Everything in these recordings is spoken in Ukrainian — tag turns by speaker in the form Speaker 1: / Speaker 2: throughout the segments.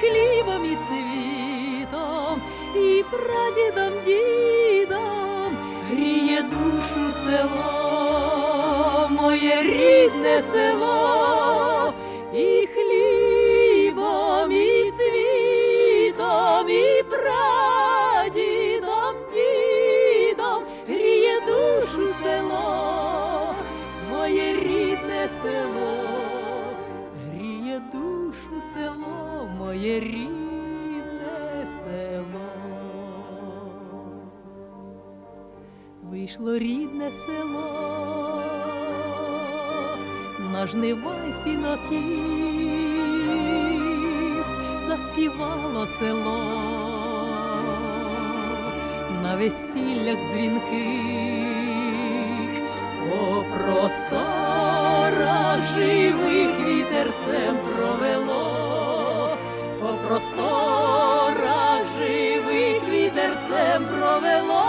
Speaker 1: хлібом, і цвітом, і прадідом, дідом гріє душу село, моє рідне село, моє рідне село. Вийшло рідне село, на жнива сінокіс, заспівало село, на весіллях дзвінких, по просторах живих вітерцем провело, по просторах живих вітерцем провело,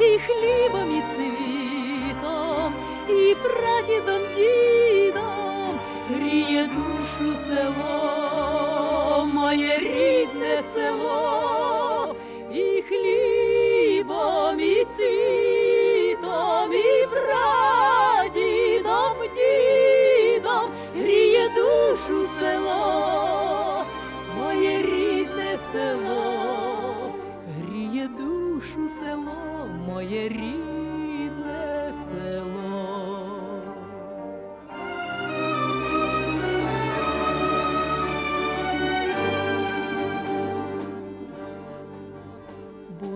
Speaker 1: і хлібом, і цвітом, і прадідом, дідом гріє душу село, моє рідне село,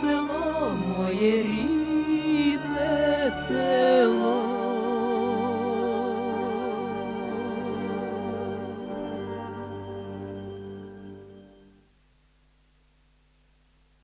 Speaker 1: село моє рідне село.